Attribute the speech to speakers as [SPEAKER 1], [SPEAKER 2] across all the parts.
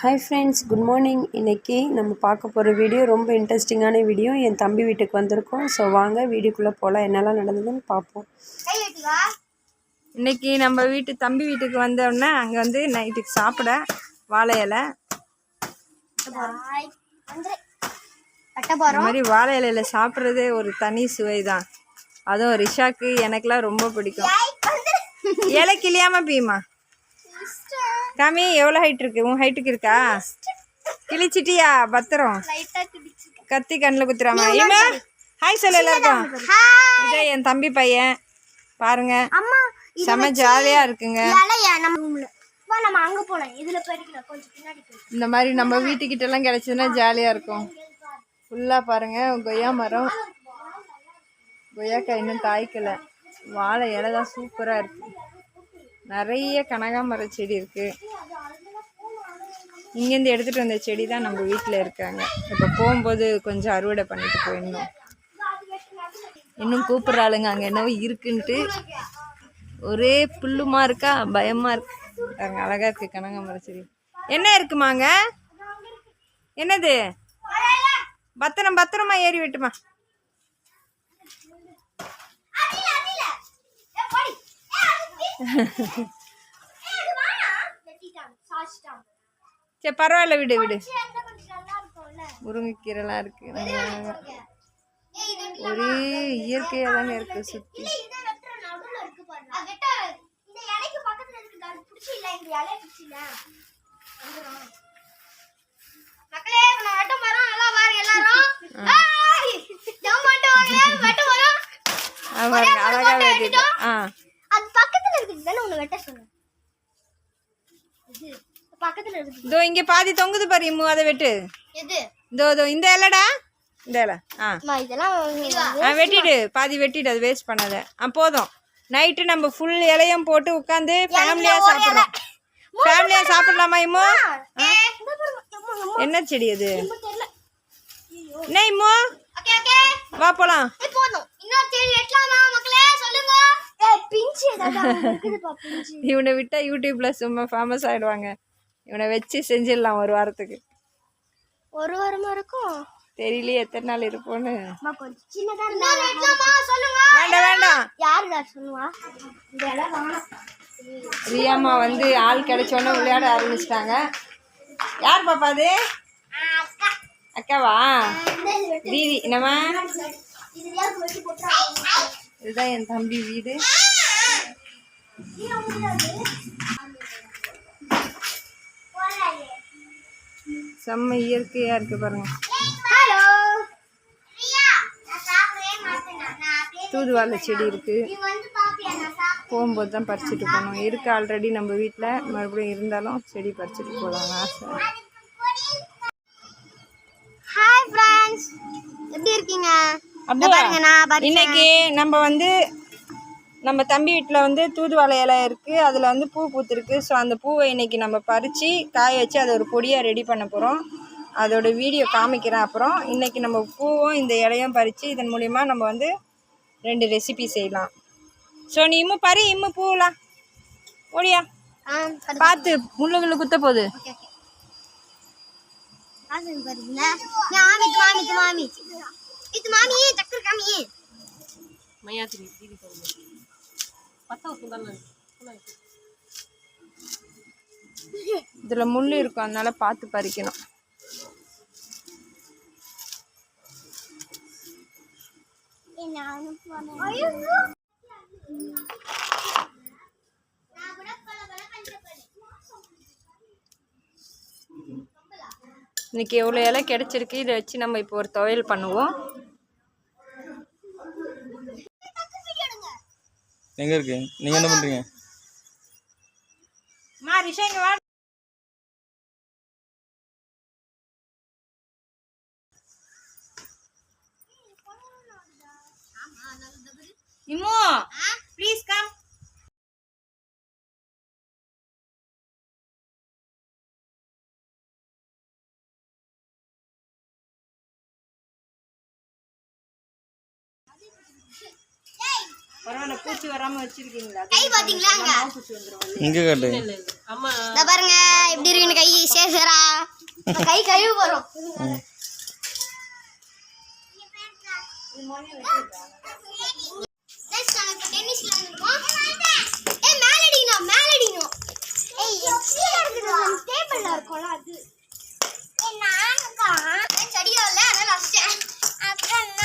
[SPEAKER 1] Hi friends good morning இன்றைக்கி நம்ம பார்க்க போகிற வீடியோ ரொம்ப இன்ட்ரெஸ்டிங்கான வீடியோ என் தம்பி வீட்டுக்கு வந்திருக்கோம். ஸோ வாங்க வீடியோக்குள்ளே போகலாம் என்னெல்லாம் நடந்ததுன்னு பார்ப்போம்.
[SPEAKER 2] இன்னைக்கு நம்ம வீட்டு தம்பி வீட்டுக்கு வந்தோடனே அங்கே வந்து நைட்டுக்கு சாப்பிட வாழை இலை. இந்த மாதிரி வாழை இலையில சாப்பிட்றதே ஒரு தனி சுவை தான் அதுவும் ரிஷாக்கு எனக்கெல்லாம் ரொம்ப பிடிக்கும். இலை கிளியாம பீமா. காமி எவ்வளோ ஹைட் இருக்கு? உன் ஹைட்டுக்கு இருக்கா? கிழிச்சிட்டியா? பத்திரம். கத்தி கண்ணில் குத்துறாமா? இவன் ஹாய் சொல்லு எல்லாருக்கும். இதே என் தம்பி பையன். பாருங்க. செம்ம ஜாலியா இருக்குங்க. இந்த மாதிரி நம்ம வீட்டுக்கிட்ட எல்லாம் கிடைச்சதுன்னா ஜாலியா இருக்கும். ஃபுல்லா பாருங்க கொய்யா மரம். கொய்யாக்காய் இன்னும் காய்க்கல வாழை இலை தான் சூப்பரா இருக்கு. நிறைய கனகாமர செடி இருக்குது இங்கேருந்து எடுத்துகிட்டு வந்த செடி தான் நம்ம வீட்டில் இருக்காங்க. இப்போ போகும்போது கொஞ்சம் அறுவடை பண்ணிட்டு போயிடணும். இன்னும் கூப்பிட்றாளுங்க அங்கே என்னவோ இருக்குன்ட்டு. ஒரே புல்லுமா இருக்கா? பயமாக இருக்கு. பாருங்க அழகா இருக்கு கனகாமர செடி. என்ன இருக்குமாங்க என்னது? பத்திரம் பத்திரமா ஏறி விட்டுமா? சரி பரவாயில்ல விடு விடு. முருங்கைக்கீரைலாம் இருக்கு. ஒரே இயற்கையாக தாங்க இருக்கு சுற்றி
[SPEAKER 3] மரம்.
[SPEAKER 2] ஆ, அழகா
[SPEAKER 3] தானே உன்னை வெட்ட சொன்னேன் இது பக்கத்துல இருக்குது
[SPEAKER 2] இதோ இங்கே பாதி தொங்குது பாரு இம்மு அதை வெட்டு.
[SPEAKER 3] எது?
[SPEAKER 2] இதோ இதோ இந்த இலைடா? இந்த இலை. ஆ.
[SPEAKER 3] அம்மா, இதெல்லாம்
[SPEAKER 2] ஆ வெட்டிடு. பாதி வெட்டிடு அது வேஸ்ட் பண்ணாத. ஆ போதும். நைட்டு நம்ம ஃபுல் இலையும் போட்டு உட்காந்து ஃபேமிலியாக சாப்பிட்றோம் ஃபேமிலியாக சாப்பிடலாமா இம்மு? என்ன செடி அது? என்ன இம்மு?
[SPEAKER 3] Okay okay.
[SPEAKER 2] வா போலாம்.
[SPEAKER 3] ஏய், போதும். இன்னொரு தேடி வெட்டலாமா மக்களே? சொல்லுங்க.
[SPEAKER 2] இவனை விட்டா யூடியூப்ல சும்மா ஃபேமஸ் ஆயிடுவாங்க. இவனை வச்சு செஞ்சிடலாம் ஒரு வாரத்துக்கு.
[SPEAKER 3] ஒரு வாரமா இருக்கும்?
[SPEAKER 2] தெரியலையே எத்தனை நாள் இருப்போன்னு.
[SPEAKER 3] அம்மா கொஞ்சம் சின்னதா இருந்தா வெட்டலாமா சொல்லுங்க.
[SPEAKER 2] வேண்டாம் வேண்டாம். ரியாம்மா வந்து ஆள் கிடைச்சோன்னே விளையாட ஆரம்பிச்சிட்டாங்க. யார் பாப்பா அது? அக்காவா? தீதி என்னம்மா? இதுதான் என் தம்பி வீடு. செம்ம இயற்கையா இருக்கு பாருங்க.
[SPEAKER 3] ஹலோ
[SPEAKER 2] தூதுவாழை செடி இருக்கு. போகும்போது தான் பறிச்சுட்டு போகணும். இருக்கு ஆல்ரெடி நம்ம வீட்டில் மறுபடியும் இருந்தாலும் செடி பறிச்சுட்டு போகலாம் ஆசை.
[SPEAKER 3] ஹாய் ஃப்ரெண்ட்ஸ் எப்படி இருக்கீங்க?
[SPEAKER 2] இன்னைக்கு நம்ம வந்து நம்ம தம்பி வீட்டில் வந்து தூதுவளை இலை இருக்குது அதில் வந்து பூ பூத்துருக்கு. ஸோ அந்த பூவை இன்னைக்கு நம்ம பறித்து காய வச்சு அதை ஒரு பொடியாக ரெடி பண்ண போகிறோம் அதோட வீடியோ காமிக்கிறேன் அப்புறம். இன்னைக்கு நம்ம பூவும் இந்த இலையும் பறித்து இதன் மூலிமா நம்ம வந்து ரெண்டு ரெசிபி செய்யலாம். ஸோ நீ இம்மு பறி இம்மு ஓடியா?
[SPEAKER 3] ஆ பரு-
[SPEAKER 2] பார்த்து முள்ளு முள்ளு குத்த போகுது.
[SPEAKER 3] மாமி இது மாமி இது மாமி இது மாமி சக்கர காமி
[SPEAKER 2] இதில் முள் இருக்கும் அதனால பார்த்து பறிக்கணும்.
[SPEAKER 3] நானும் போனேன்.
[SPEAKER 2] இன்னைக்கு எவ்வளோ இலை கிடைச்சிருக்கு. இதை வச்சு நம்ம இப்போ ஒரு துவையல் பண்ணுவோம்.
[SPEAKER 4] எங்க இருக்கு? நீங்க என்ன பண்றீங்க?
[SPEAKER 2] மா ரிஷா இங்க வா. இம்மு ப்ளீஸ் கம் பரவாயில்ல பூச்சி வராம வச்சிருக்கீங்களா
[SPEAKER 3] கை பாத்தீங்களா
[SPEAKER 2] பூச்சி வந்துடும்
[SPEAKER 4] இங்க காட்டு
[SPEAKER 3] இந்த பாருங்க எப்படி இருக்குன்னு கை சேசரா கை கழுவு போறோம் Next நம்ம இப்ப tennis விளையாண்டுருக்கோம். ஏய், மேல அடிக்கணும், மேல அடிக்கணும். Table ல இருக்கும்ல, அது. Next அடிக்கணும்ல, அதனால வச்சிட்டேன். இல்ல.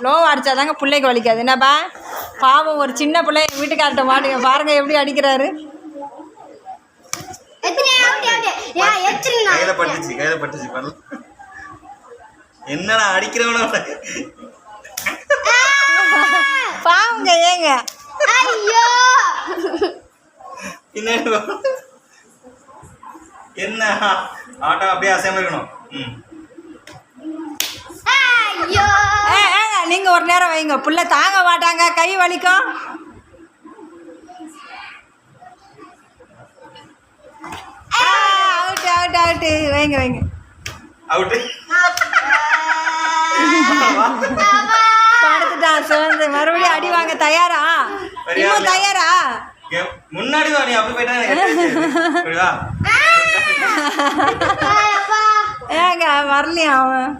[SPEAKER 2] ஸ்லோவாக அடித்தாதாங்க பிள்ளைக்கு வலிக்காது. என்னப்பா? பாவம் ஒரு சின்ன பிள்ளை எங்கள் வீட்டுக்கார்ட்ட மாட்டுங்க. பாருங்க எப்படி அடிக்கிறாரு.
[SPEAKER 4] என்னடா அடிக்கிறவன?
[SPEAKER 2] பாவங்க ஏங்க.
[SPEAKER 3] ஐயோ.
[SPEAKER 4] என்ன ஆட்டம் அப்படியே அசையாம இருக்கணும். ம்
[SPEAKER 3] ஐயோ
[SPEAKER 2] ஏ ஏங்க நீங்கள் ஒரு நேரம் வைங்க. புள்ள தாங்க மாட்டாங்க. கை வலிக்கும். அவுட் அவுட் அவுட்டு வைங்க வைங்க.
[SPEAKER 4] அவுட்டு
[SPEAKER 2] படுத்துட்டான் சிவந்து மறுபடியும் அடி வாங்க. தயாரா? இன்னும் தயாரா?
[SPEAKER 4] முன்னாடி வா நீ. அப்படி போயிட்டா.
[SPEAKER 2] ஏங்க வரலையா அவன்?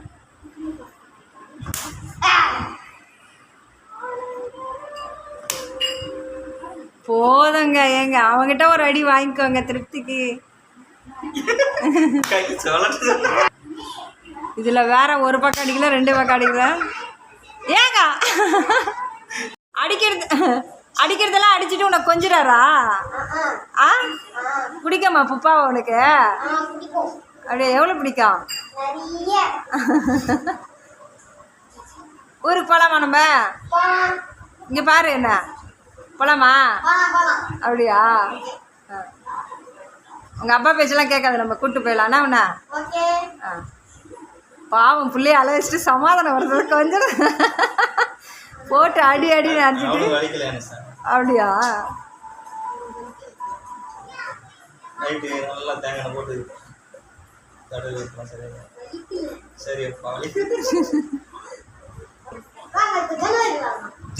[SPEAKER 2] போதுங்க ஏங்க. அவங்ககிட்ட ஒரு அடி வாங்கிக்கோங்க திருப்திக்கு. இதில் வேற ஒரு பக்கம் அடிக்கல ரெண்டு பக்கம் அடிக்கல. ஏங்க. அடிக்கிறது அடிக்கிறதெல்லாம் அடிச்சுட்டு உனக்கு கொஞ்சிடாரா ஆ? பிடிக்கம்மா புப்பா உனக்கு? அப்படியே எவ்வளோ பிடிக்கும்? ஊருக்கு போகலாமா நம்ம? இங்கே பாரு என்ன. போகலாமா அப்படியா. உங்கள் அப்பா பேச்செல்லாம் கேட்காது நம்ம கூப்பிட்டு
[SPEAKER 3] ஓகே.
[SPEAKER 2] ஆ. பாவம் பிள்ளைய அழ வச்சுட்டு சமாதானம் வருது கொஞ்சம் போட்டு அடி அடின்னு அடிச்சிட்டு.
[SPEAKER 4] சார்?
[SPEAKER 2] அப்படியா?
[SPEAKER 4] நைட்டு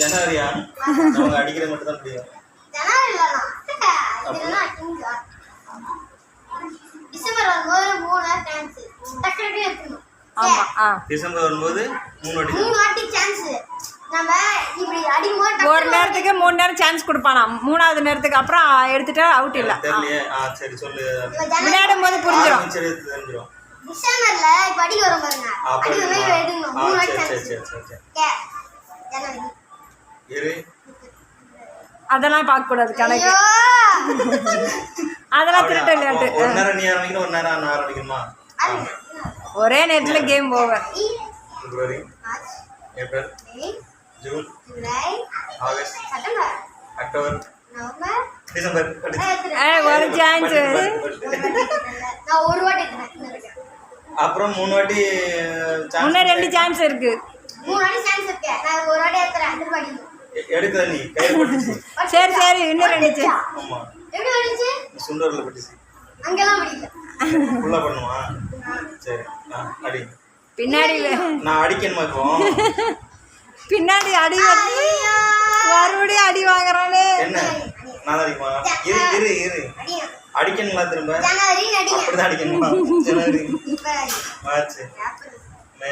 [SPEAKER 4] ஜனவரியா? அவங்க அடிக்கிறது மட்டும் தான் முடியும்
[SPEAKER 3] டிசம்பர் வரும்போது மூணு
[SPEAKER 4] வாட்டி
[SPEAKER 3] சான்ஸ்
[SPEAKER 2] ஒரு நேரத்துக்கு மூணு நேரம் சான்ஸ் கொடுப்பானா? மூணாவது நேரத்துக்கு அப்புறம் எடுத்துட்டா அவுட் இல்லை. விளையாடும் போது புரிஞ்சிடும்
[SPEAKER 3] டிசம்பர்ல இப்ப அடி வரும் பாருங்க. அடி மூணு வாட்டி சான்ஸ்
[SPEAKER 2] அதெல்லாம் பார்க்கக்கூடாது கணக்கு.
[SPEAKER 3] ஐயோ.
[SPEAKER 2] அதெல்லாம் திருட்டு விளையாட்டு
[SPEAKER 4] ஒரு நேரம் நீ ஆரம்பிக்கணும் ஒரு நேரம் நான் ஆரம்பிக்கணுமா
[SPEAKER 2] ஒரே நேரத்தில் game over
[SPEAKER 4] February April
[SPEAKER 3] May
[SPEAKER 4] June
[SPEAKER 3] July
[SPEAKER 4] August
[SPEAKER 3] September
[SPEAKER 4] October
[SPEAKER 3] November
[SPEAKER 4] December
[SPEAKER 2] ஒரு சான்ஸ்
[SPEAKER 3] நான் ஒரு வாட்டி
[SPEAKER 4] அப்புறம் மூணு வாட்டி
[SPEAKER 2] இன்னும் ரெண்டு சான்ஸ் இருக்கு.
[SPEAKER 3] மூணு வாட்டி சான்ஸ் இருக்கு. நான் ஒரு வாட்டி
[SPEAKER 4] எ- எடுக்கல நீ
[SPEAKER 2] சரி சரி இன்னும் ரெண்டு chance.
[SPEAKER 4] ஆமா.
[SPEAKER 3] எப்படி வந்துச்சு
[SPEAKER 4] சுண்டரில் பட்டுச்சு
[SPEAKER 3] அங்கெல்லாம்
[SPEAKER 4] பண்ணுமா சரி அடி.
[SPEAKER 2] பின்னாடி
[SPEAKER 4] நான் அடிக்கணுமா இப்போ?
[SPEAKER 2] பின்னாடி அடி. மறுபடியும் அடி வாங்குறானே.
[SPEAKER 4] என்ன? நான் அடிக்குமா இரு இரு இரு. அடிக்கணுங்களா திரும்ப? அப்படிதான் அடிக்கணுமா? ஜனவரி.
[SPEAKER 3] இப்ப
[SPEAKER 4] March. May.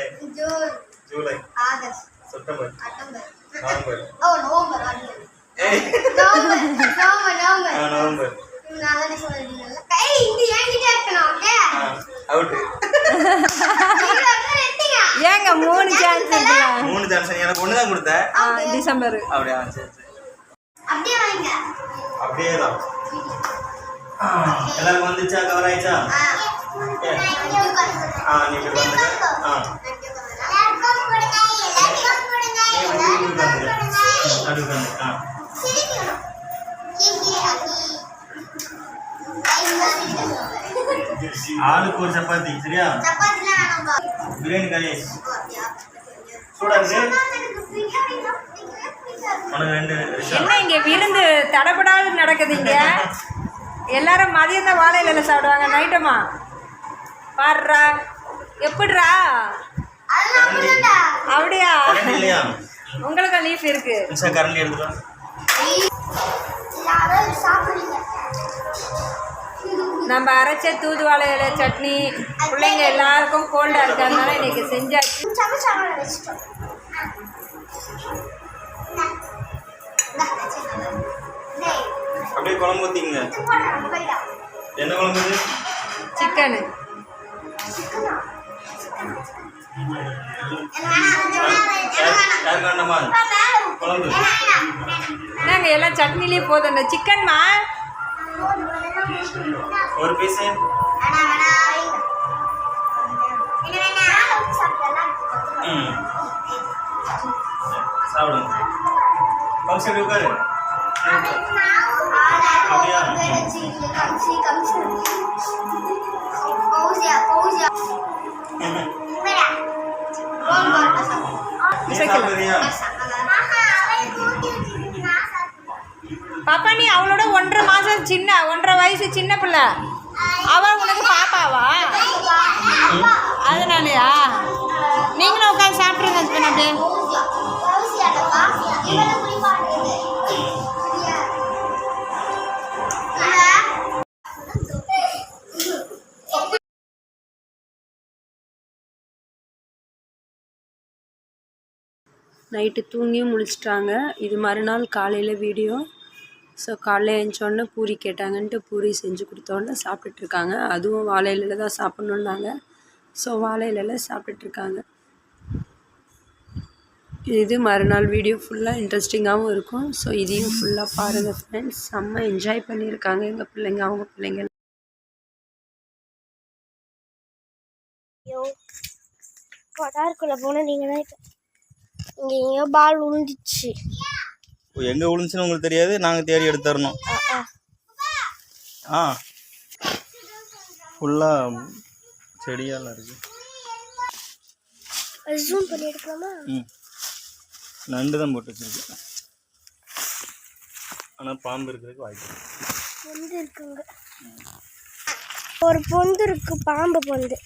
[SPEAKER 4] July.
[SPEAKER 3] August.
[SPEAKER 4] September.
[SPEAKER 3] October.
[SPEAKER 4] November.
[SPEAKER 3] ஓ நவம்பர் அடிங்க
[SPEAKER 4] ஏய்.
[SPEAKER 3] நவம்பர் நவம்பர்
[SPEAKER 4] ஆ
[SPEAKER 3] நவம்பர்.
[SPEAKER 4] நவம்பர்
[SPEAKER 3] நான் தானே சொல்லிருந்தேன் கை இது என்கிட்ட இருக்கணும் ஓகே
[SPEAKER 4] ஆ அவுட்டு
[SPEAKER 2] ஏங்க மூணு சான்ஸ்
[SPEAKER 4] மூணு சான்ஸ் எனக்கு ஒன்று தான் கொடுத்த?
[SPEAKER 2] டிசம்பர்.
[SPEAKER 4] அப்படியா சரி சரி.
[SPEAKER 3] அப்படியே வாங்க.
[SPEAKER 4] அப்படியே தான். எல்லாருக்கும் வந்துச்சா? கவர் ஆயிடுச்சா
[SPEAKER 3] ஆ
[SPEAKER 4] நீ ஆ.
[SPEAKER 3] உட்காந்து அப்படி
[SPEAKER 4] ஆளுக்கு ஒரு சப்பாத்தி சரியா? பிரியாணி
[SPEAKER 5] கறி
[SPEAKER 4] சூடா
[SPEAKER 2] இங்க விருந்து தடப்படாது நடக்குதுங்க எல்லாரும் மதியம் தான் வாழையில இல்லை சாப்பிடுவாங்க நைட்டமா பாடுறா. எப்படிரா அப்படியா? உங்களுக்கு லீஃப் இருக்கு.
[SPEAKER 4] ரிஷா கரண்டி எடுத்துக்கோ
[SPEAKER 5] யாரும் சாப்பிடுறீங்க?
[SPEAKER 2] நம்ம அரைச்ச தூதுவாழை இலை சட்னி பிள்ளைங்க எல்லாருக்கும் கோல்டாக இருக்கிறதுனால இன்னைக்கு செஞ்சாச்சு.
[SPEAKER 4] அப்படியே குழம்பு ஊற்றிங்க என்ன குழம்பு
[SPEAKER 2] சிக்கனு. நாங்கள் எல்லாம் சட்னிலே போதும் இந்த சிக்கன்மா
[SPEAKER 4] ஒரு பீஸு சாப்பிடுங்க ஃபங்க்ஷன் உட்காரு அப்படியா?
[SPEAKER 2] பாப்பா நீ அவளோட ஒன்றரை மாதம் சின்ன ஒன்றரை வயசு சின்ன பிள்ளை. அவ உனக்கு பாப்பாவா? அதனாலயா? நீங்களும் உட்காந்து சாப்பிட்ருங்க ஹஸ்பண்ட் அப்படியே
[SPEAKER 1] நைட்டு தூங்கியும் முழிச்சிட்டாங்க. இது மறுநாள் காலையில் வீடியோ ஸோ காலைல எழுந்தோடனே பூரி கேட்டாங்கன்ட்டு பூரி செஞ்சு கொடுத்தோன்னே சாப்பிட்டுட்ருக்காங்க. அதுவும் வாழை தான் சாப்பிட்ணுன்னாங்க ஸோ வாழை சாப்பிட்டுட்ருக்காங்க. இது மறுநாள் வீடியோ ஃபுல்லாக இன்ட்ரெஸ்டிங்காகவும் இருக்கும். ஸோ இதையும் ஃபுல்லாக பாருங்கள் ஃப்ரெண்ட்ஸ் செம்ம என்ஜாய் பண்ணியிருக்காங்க எங்கள் பிள்ளைங்க அவங்க பிள்ளைங்க.
[SPEAKER 3] ஐயோ போனால் போன தான் இங்க எங்கேயோ பால் உழுந்துச்சு
[SPEAKER 4] எங்கே விழுந்துச்சுன்னு உங்களுக்கு தெரியாது? நாங்கள் தேடி எடுத்து தரணும் ஆ. ஃபுல்லாக செடியெல்லாம் இருக்கு.
[SPEAKER 3] ஜூம் பண்ணி எடுக்கலாமா?
[SPEAKER 4] ம். நண்டு தான் போட்டு வச்சிருக்கு ஆனால் பாம்பு இருக்கிறதுக்கு வாய்ப்பு.
[SPEAKER 3] பொந்து இருக்குங்க. ஒரு பொந்து இருக்கு பாம்பு பொந்து.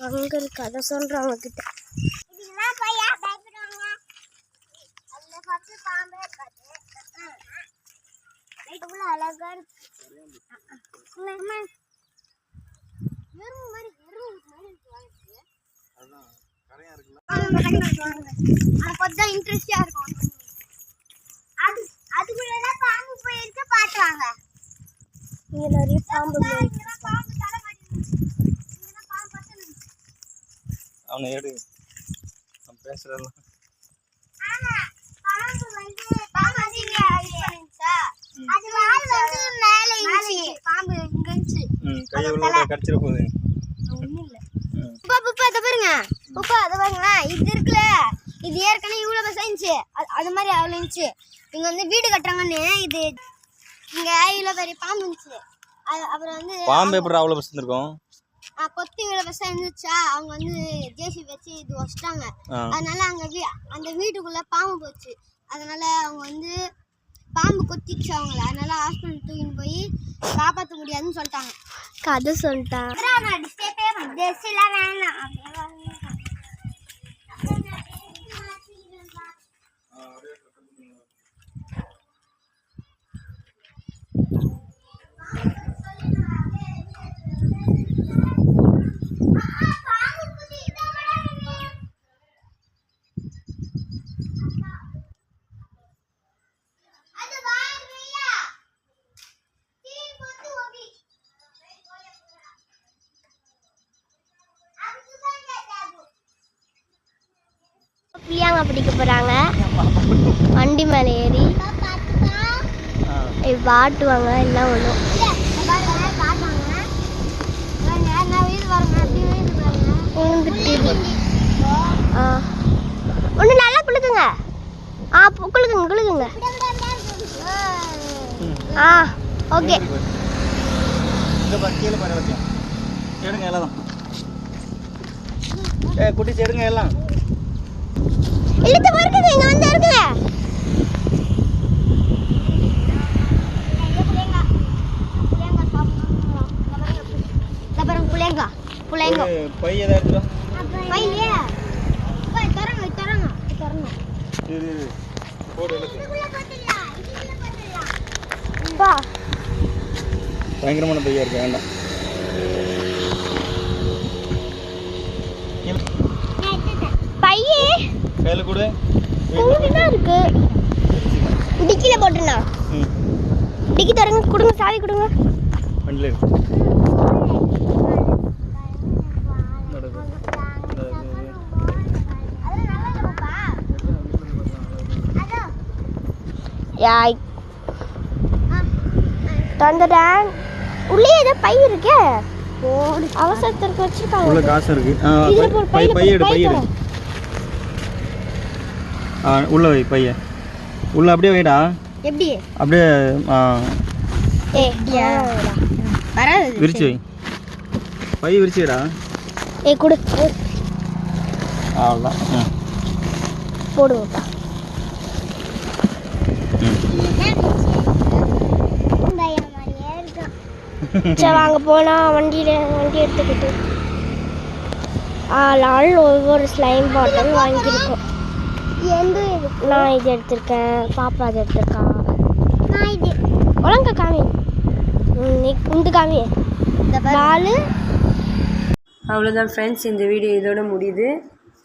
[SPEAKER 3] அங்க இருக்கு அதை சொல்றேன் அவங்க கிட்ட அழகா இருக்கு. எறும்பு மாதிரி எறும்பு மாதிரி இருக்கு அப்பதான் இன்ட்ரெஸ்டா இருக்கும். அது அதுக்குள்ளதான் பாம்பு போயிருக்கு பாத்துவாங்க இங்க நிறைய பாம்பு பாம்பு தலை
[SPEAKER 4] அவனை எடு. நான்
[SPEAKER 3] ஆமா பாம்பு வந்து பாம்பு பாம்பு இங்க இருந்துச்சு.
[SPEAKER 4] ம் கையை உள்ள கடிச்சிட போகுது.
[SPEAKER 3] உப்பா உப்பா அதை பாருங்க. உப்பா அதை பாருங்களேன் இது இருக்குல்ல. இது ஏற்கனவே இவ்வளோ பெருசா இருந்துச்சு அது அது மாதிரி அவ்வளோ இருந்துச்சு. இங்க வந்து வீடு கட்டுறாங்கன்னு இது இங்க இவ்வளோ பெரிய பாம்பு இருந்துச்சு. அது அப்புறம் வந்து
[SPEAKER 4] பாம்பு எப்படி அவ்வளோ பஸ்
[SPEAKER 3] கொத்தி இவ்வளோ பெருசா இருந்துச்சா? அவங்க வந்து ஜேசி வச்சு இது வச்சிட்டாங்க. அதனால அங்க அந்த வீட்டுக்குள்ள பாம்பு போச்சு. அதனால அவங்க வந்து பாம்பு கொத்திச்சு அவங்கள அதனால ஹாஸ்பிட்டல் தூக்கின்னு போய் காப்பாற்ற முடியாதுன்னு சொல்லிட்டாங்க. கதை சொல்லிட்டாங்க பிள்ளையாங்க பிடிக்க போறாங்க. வண்டி மேலே ஏறி. வாட்டுவாங்க எல்லாம் ஒன்றும் ஆ. ஒன்று நல்லா குளுக்குங்க ஆ குளுக்குங்க குளுக்குங்க. ஆ ஓகே.
[SPEAKER 4] இங்கே பாரு கீழே பாரு எல்லாத்தையும் எடுங்க எல்லாம் ஏ குட்டிச்சு எடுங்க எல்லாம்.
[SPEAKER 6] இழுத்து பாருங்க இங்க வந்து இருக்குல்ல புளியங்கா புளியங்கா
[SPEAKER 4] பை ஏதாவது எடுத்துட்டு வா.
[SPEAKER 6] பையிலே தரங்க தரங்க தரங்க
[SPEAKER 4] இரு இரு. போடு
[SPEAKER 6] பா.
[SPEAKER 4] பயங்கரமான பையா இருக்கு வேண்டாம்.
[SPEAKER 6] பையே.
[SPEAKER 4] கையில் கொடு.
[SPEAKER 6] கூடிதான் இருக்கு. டிக்கில போட்டுனா
[SPEAKER 4] ம்.
[SPEAKER 6] டிக்கி தரங்க கொடுங்க சாவி கொடுங்க.
[SPEAKER 4] வண்டியில் இருக்கு
[SPEAKER 6] யாய். தந்துட்டேன். உள்ளே ஏதோ பை இருக்கே. அவசரத்திற்கு வச்சிருக்காங்க.
[SPEAKER 4] உள்ள காசு இருக்கு. பை- பை எடு பை எடு உள்ள வை பைய. உள்ள அப்படியே வைடா.
[SPEAKER 6] எப்படி?
[SPEAKER 4] அப்படியே ஆ, விரிச்சு வை. பை விரிச்சு வைடா.
[SPEAKER 6] ஏ கொடு.
[SPEAKER 4] அவ்வளோதான் ம்
[SPEAKER 6] போடுவோம்ப்பா சரி வாங்க போனா வண்டியில வண்டி எடுத்துக்கிட்டு. ஆள் ஆள் ஒவ்வொரு ஸ்லைம் பாட்டில் வாங்கியிருக்கோம். நான் இது எடுத்திருக்கேன் பாப்பா இது எடுத்திருக்கா. நான் இது ஒழுங்க காமி. ம், குண்டு காமி. நாலு.
[SPEAKER 1] அவ்வளோதான் ஃப்ரெண்ட்ஸ் இந்த வீடியோ இதோட முடியுது.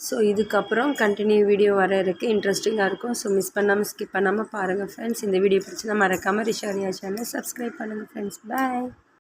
[SPEAKER 1] ஸோ இதுக்கப்புறம் கண்டினியூ வீடியோ வர இருக்குது இன்ட்ரெஸ்டிங்காக இருக்கும். ஸோ மிஸ் பண்ணாமல் ஸ்கிப் பண்ணாமல் பாருங்கள் ஃப்ரெண்ட்ஸ் இந்த வீடியோ பிடிச்சினா மறக்காமல் ரிஷாரியா சேனல் சப்ஸ்கிரைப் பண்ணுங்கள் ஃப்ரெண்ட்ஸ் பாய்